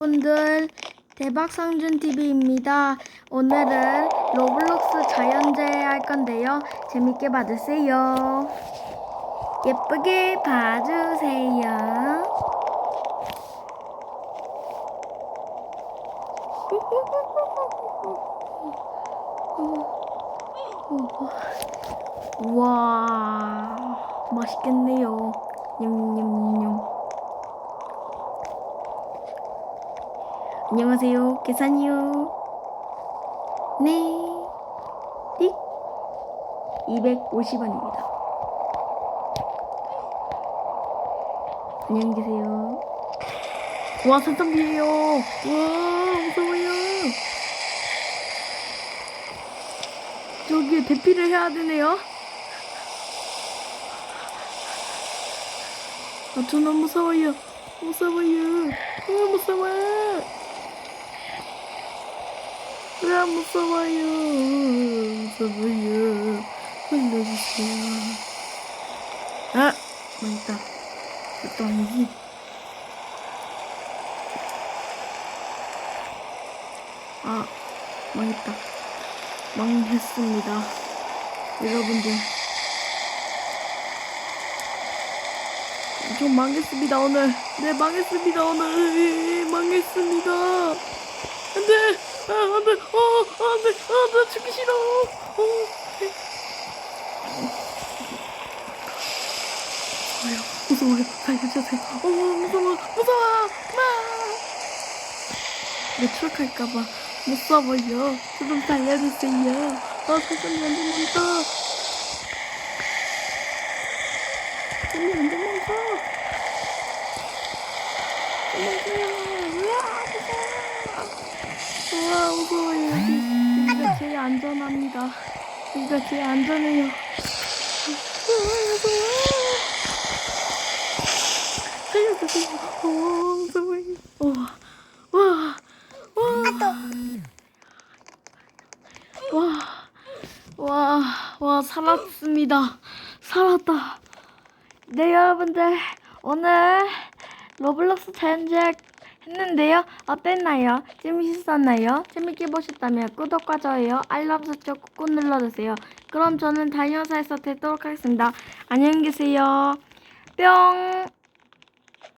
분들 대박상준 TV입니다. 오늘은 로블록스 자연재 할 건데요. 재밌게 봐주세요. 예쁘게 봐주세요. 와 맛있겠네요. 냠냠냠. 안녕하세요. 계산이요. 네. 띡. 250원입니다. 안녕히 계세요. 와, 산성비에요. 와, 무서워요. 저기 대피를 해야 되네요. 아, 저 너무 무서워요. 무서워요. 아, 무서워. 아, 무서워요. 무서워요. 살려주세요. 아, 망했다. 이것도 아니지. 아, 망했다. 망했습니다. 여러분들. 좀 망했습니다, 오늘. 네, 망했습니다, 오늘. 예, 망했습니다. 안 돼! 어, 안 돼! 아, 나 죽기 싫어! 어. 무서워요, 무서워요. 살려주세요. 어, 무서워, 무서워! 마! 내 추락할까봐 무서워요. 좀 살려주세요. 아, 세상에 안 된다. 세상에 안 된다. 도망가요. 우와, 무서워요. 여기. 여기가 제일 안전합니다. 여기가 제일 안전해요. 우와. 살려주세요. 어, 무서워요. 우와, 와, 와. 와, 와, 와, 살았습니다. 살았다. 네, 여러분들. 오늘 로블록스 챌린지 했는데요. 어땠나요? 재밌었나요? 재밌게 보셨다면 구독과 좋아요, 알람 설정 꾹꾹 눌러주세요. 그럼 저는 다이어사에서 뵙도록 하겠습니다. 안녕히 계세요. 뿅!